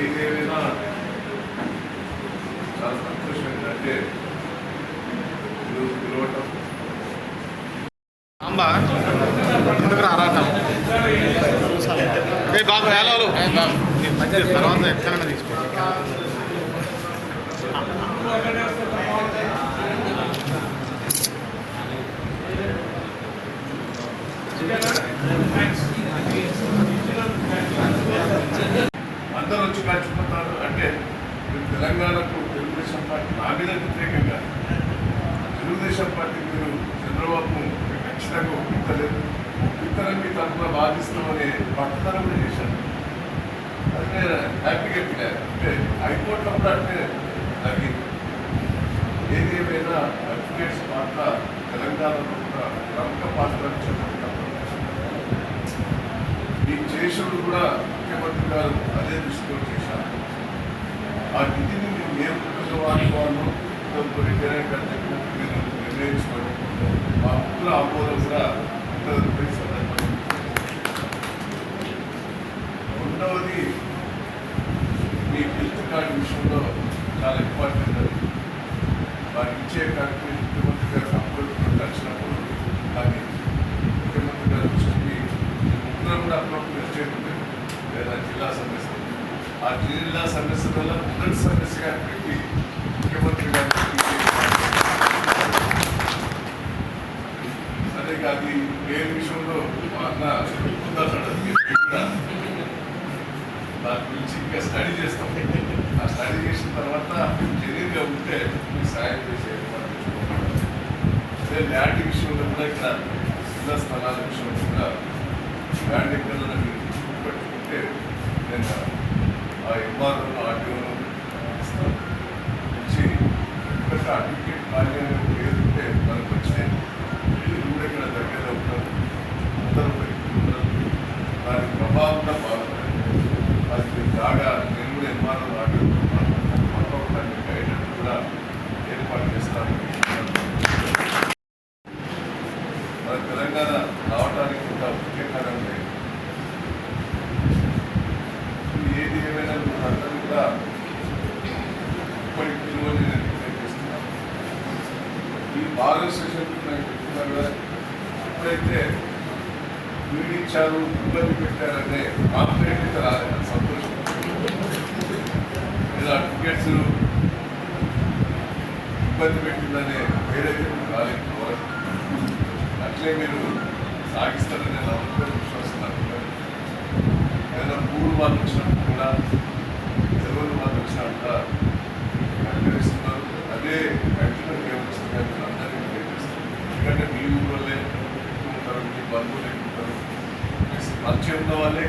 ఏదేమైనా చాలా సంతోషం ఏంటంటే ఈరోజు పిలవటం అంబా రారాటం బాబు హలో తర్వాత ఎక్కడైనా తీసుకో వచ్చి పంచుకుంటారు అంటే మీరు తెలంగాణకు తెలుగుదేశం పార్టీ నా మీద వ్యతిరేకంగా తెలుగుదేశం పార్టీ మీరు చంద్రబాబు ఖచ్చితంగా ఒప్పించలేదు. ఒప్పించడం మీ తరఫున బాధిస్తామని పట్టుదల కూడా చేశాను అది నేను హ్యాపీగా ఫీల్ అంటే హైకోర్టులో కూడా అంటే జరిగింది ఏది ఏమైనా అడ్వకేట్స్ పాత్ర తెలంగాణలో కూడా ప్రముఖ పాత్ర చెప్పుకుంటాం ఈ కూడా ముఖ్యమంత్రి గారు అదే దృష్టిలో ఏ ముఖ్యంగా వాడుకోవాలో రిటైర్ మీరు నిర్ణయించుకోండి మా ముగ్గురు ఆమోదం కూడా ఉంటుందని సందర్భంగా రెండవది మీ హెల్త్ కార్డు విషయంలో చాలా ఇంపార్టెంట్ అది వారికి ఇచ్చే కార్డు ముఖ్యమంత్రి గారు అప్పుడు వచ్చినప్పుడు అది ముఖ్యమంత్రి గారు దృష్టికి ముగ్గురు కూడా లేదా జిల్లా సమస్య ఆ జిల్లా సమస్యలలో మొదటి సమస్యగా పెట్టి ముఖ్యమంత్రి గారు సరే ఇక అది వేరే విషయంలో మా అన్న దాని గురించి ఇంకా స్టడీ చేస్తాం. ఆ స్టడీ చేసిన తర్వాత కెరీర్గా ఉంటే మీకు సాయం చేసే అదే ల్యాండ్ విషయంలో కూడా ఇక్కడ జిల్లా స్థలాల విషయంలో కూడా ల్యాండ్ ఎక్కడ పెట్టుకుంటే నేను I, Marco, I do బాగా సెషన్ అసోసియేషన్ కదా ఎప్పుడైతే వీడి ఇచ్చారు ఇబ్బంది పెట్టారనే కాన్ఫిడెంట్ రాలేదు సంతోషం లేదా టికెట్స్ ఇబ్బంది పెట్టిందనే ఏదైతే రాలేదు అట్లే మీరు సాగిస్తారని నేను విశ్వాసం విశ్వసిస్తున్నాను ఏదైనా మూడు వాళ్ళు వచ్చినప్పుడు కూడా తెలుగు వాళ్ళు వచ్చినప్పుడు కూడా కనిపిస్తున్నారు అదే కంటిన్యూ చేయవలసిందిగా మీరు అందరికీ తెలియజేస్తారు ఎందుకంటే మీ ఊళ్ళోనే ఎక్కువ ఉంటారు మీ బంధువులు ఎక్కువ ఉంటారు మీ ఉన్న వాళ్ళే